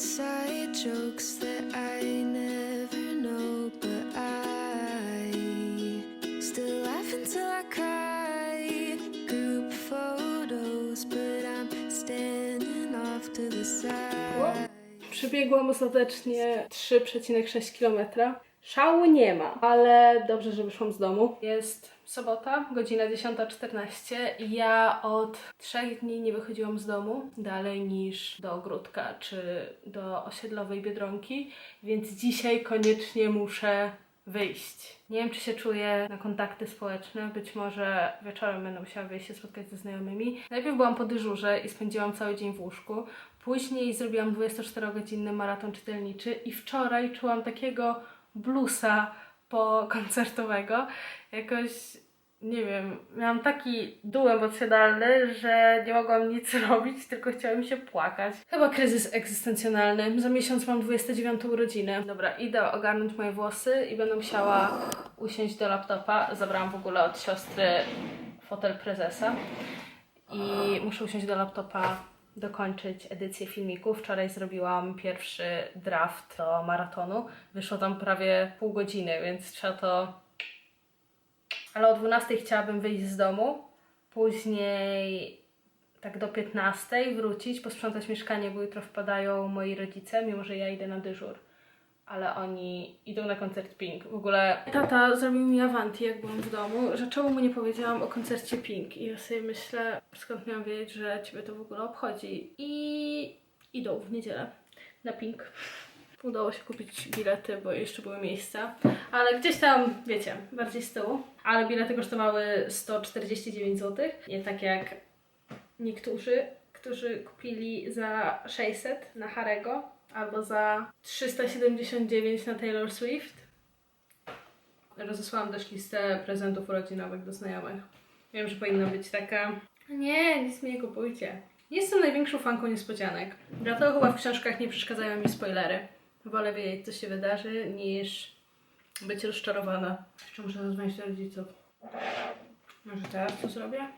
Inside jokes that I never know, but I still laugh until I cry. Group photos, but I'm standing off to the side. Przebiegłam ostatecznie 3,6 km. Szału nie ma, ale dobrze, że wyszłam z domu. Jest sobota, godzina 10.14 i ja od trzech dni nie wychodziłam z domu dalej niż do ogródka czy do osiedlowej Biedronki, więc dzisiaj koniecznie muszę wyjść. Nie wiem, czy się czuję na kontakty społeczne. Być może wieczorem będę musiała wyjść się spotkać ze znajomymi. Najpierw byłam po dyżurze i spędziłam cały dzień w łóżku. Później zrobiłam 24-godzinny maraton czytelniczy i wczoraj czułam takiego bluesa po koncertowego. Jakoś, nie wiem, miałam taki dół emocjonalny, że nie mogłam nic robić, tylko chciała mi się płakać. Chyba kryzys egzystencjonalny. Za miesiąc mam 29 urodziny. Dobra, idę ogarnąć moje włosy i będę musiała usiąść do laptopa. Zabrałam w ogóle od siostry fotel prezesa i muszę usiąść do laptopa, dokończyć edycję filmików. Wczoraj zrobiłam pierwszy draft do maratonu. Wyszło tam prawie pół godziny, więc trzeba to. Ale o 12 chciałabym wyjść z domu, później tak do 15 wrócić, posprzątać mieszkanie, bo jutro wpadają moi rodzice, mimo że ja idę na dyżur. Ale oni idą na koncert Pink. W ogóle tata zrobił mi awanti, jak byłam w domu, że czemu mu nie powiedziałam o koncercie Pink. I ja sobie myślę, skąd miałam wiedzieć, że ciebie to w ogóle obchodzi. I idą w niedzielę na Pink. Udało się kupić bilety, bo jeszcze były miejsca. Ale gdzieś tam, wiecie, bardziej z tyłu. Ale bilety kosztowały 149 zł. Nie tak jak niektórzy, którzy kupili za 600 na Harego albo za 379 na Taylor Swift. Rozesłałam też listę prezentów urodzinowych do znajomych. Wiem, że powinna być taka. Nie, nic mi nie kupujcie. Nie jestem największą fanką niespodzianek. Dlatego chyba w książkach nie przeszkadzają mi spoilery. Wolę wiedzieć, co się wydarzy, niż być rozczarowana. Jeszcze muszę zadzwonić do rodziców. Może teraz to zrobię?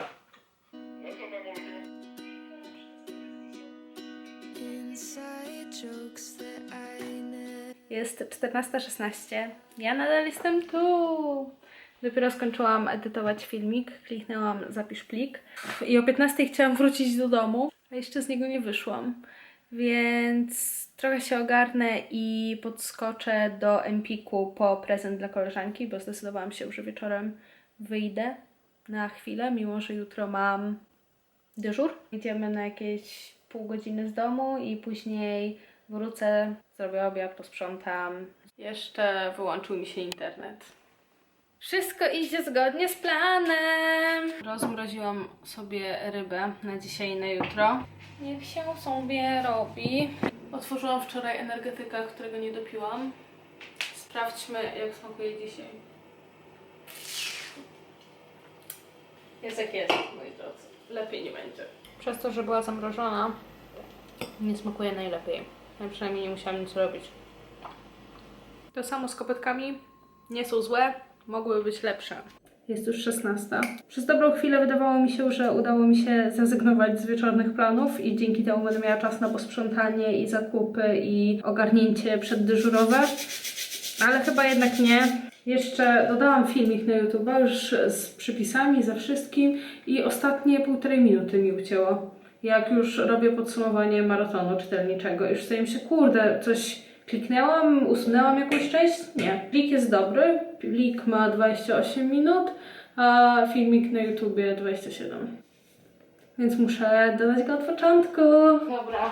Jest 14.16. Ja nadal jestem tu. Dopiero skończyłam edytować filmik, kliknęłam zapisz plik i o 15 chciałam wrócić do domu, a jeszcze z niego nie wyszłam. Więc trochę się ogarnę i podskoczę do Empiku po prezent dla koleżanki, bo zdecydowałam się, że wieczorem wyjdę na chwilę, mimo że jutro mam dyżur. Idziemy na jakieś pół godziny z domu i później wrócę, zrobię obiad, posprzątam. Jeszcze wyłączył mi się internet. Wszystko idzie zgodnie z planem. Rozmroziłam sobie rybę na dzisiaj i na jutro. Niech się sobie robi. Otworzyłam wczoraj energetyka, którego nie dopiłam. Sprawdźmy, jak smakuje dzisiaj. Jest jak jest, moi drodzy. Lepiej nie będzie. Przez to, że była zamrożona, nie smakuje najlepiej. Ja przynajmniej nie musiałam nic robić. To samo z kopetkami. Nie są złe, mogły być lepsze. Jest już 16. Przez dobrą chwilę wydawało mi się, że udało mi się zrezygnować z wieczornych planów i dzięki temu będę miała czas na posprzątanie i zakupy i ogarnięcie przeddyżurowe. Ale chyba jednak nie. Jeszcze dodałam filmik na YouTube już z przypisami, ze wszystkim i ostatnie półtorej minuty mi ucięło. Jak już robię podsumowanie maratonu czytelniczego. Już sobie myślę, kurde, coś kliknęłam, usunęłam jakąś część? Nie. Plik jest dobry. Plik ma 28 minut, a filmik na YouTubie 27. Więc muszę dodać go od początku. Dobra.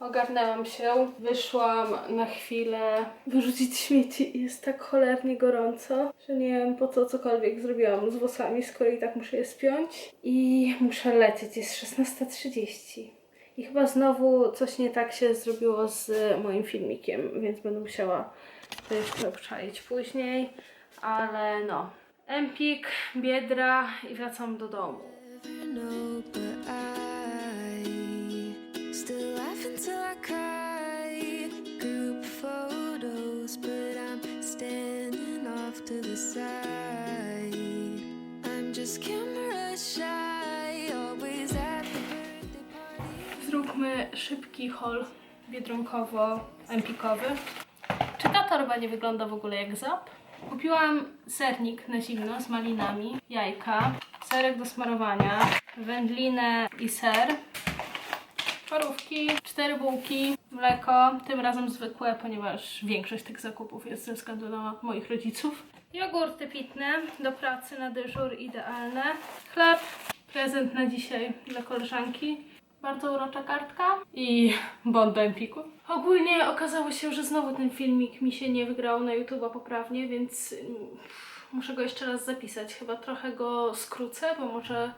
Ogarnęłam się, wyszłam na chwilę wyrzucić śmieci i jest tak cholernie gorąco, że nie wiem po co cokolwiek zrobiłam z włosami, skoro i tak muszę je spiąć. I muszę lecieć, jest 16.30. I chyba znowu coś nie tak się zrobiło z moim filmikiem, więc będę musiała to jeszcze obczaić później. Ale no, Empik, Biedra i wracam do domu. Szybki haul biedronkowo-empikowy. Czy ta torba nie wygląda w ogóle jak zap? Kupiłam sernik na zimno z malinami, jajka, serek do smarowania, wędlinę i ser, parówki, cztery bułki, mleko, tym razem zwykłe, ponieważ większość tych zakupów jest ze względu na moich rodziców. Jogurty pitne do pracy na dyżur idealne. Chleb, prezent na dzisiaj dla koleżanki. Bardzo urocza kartka i bon do Empiku. Ogólnie okazało się, że znowu ten filmik mi się nie wygrał na YouTube'a poprawnie, więc mm, muszę go jeszcze raz zapisać. Chyba trochę go skrócę, bo może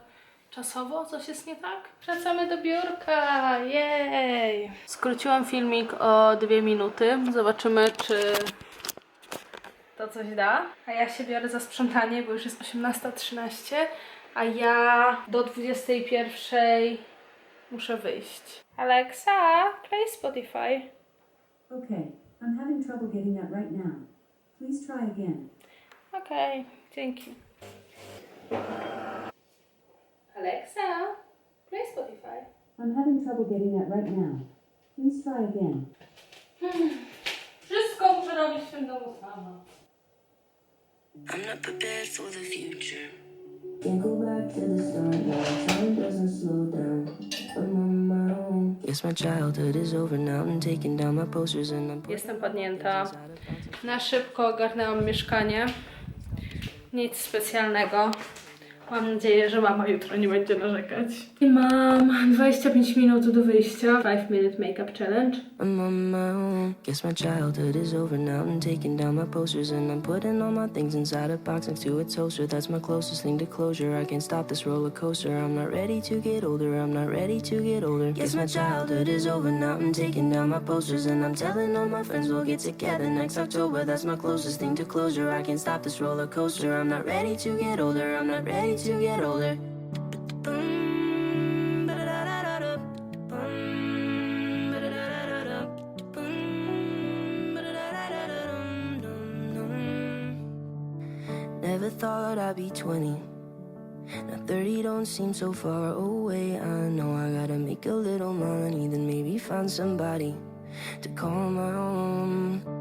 czasowo coś jest nie tak. Wracamy do biurka, jej! Skróciłam filmik o dwie minuty. Zobaczymy, czy to coś da. A ja się biorę za sprzątanie, bo już jest 18.13, a ja do 21.00 muszę wyjść. Alexa, play Spotify. Okay, I'm having trouble getting that right now. Please try again. Okej, dzięki. Alexa, play Spotify. I'm having trouble getting that right now. Please try again. Wszystko muszę robić w tym domu sama. I'm not prepared for the future. Can't go back to the start now. Time doesn't slow down. Jestem padnięta. Na szybko ogarnęłam mieszkanie. Nic specjalnego. Mam nadzieję, że mama jutro nie będzie narzekać. I mam 25 minut do wyjścia. 5 minute makeup challenge. I'm on my own. Guess my childhood is over now. I'm taking down my posters and I'm putting all my things inside a box next to a toaster. That's my closest thing to closure. I can't stop this roller coaster. I'm not ready to get older. I'm not ready to get older. Guess my childhood is over now. I'm taking down my posters and I'm telling all my friends we'll get together next October. That's my closest thing to closure. I can't stop this roller coaster. I'm not ready to get older. I'm not ready to get older. Never thought I'd be 20. Now 30 don't seem so far away. I know I gotta make a little money, then maybe find somebody to call my own.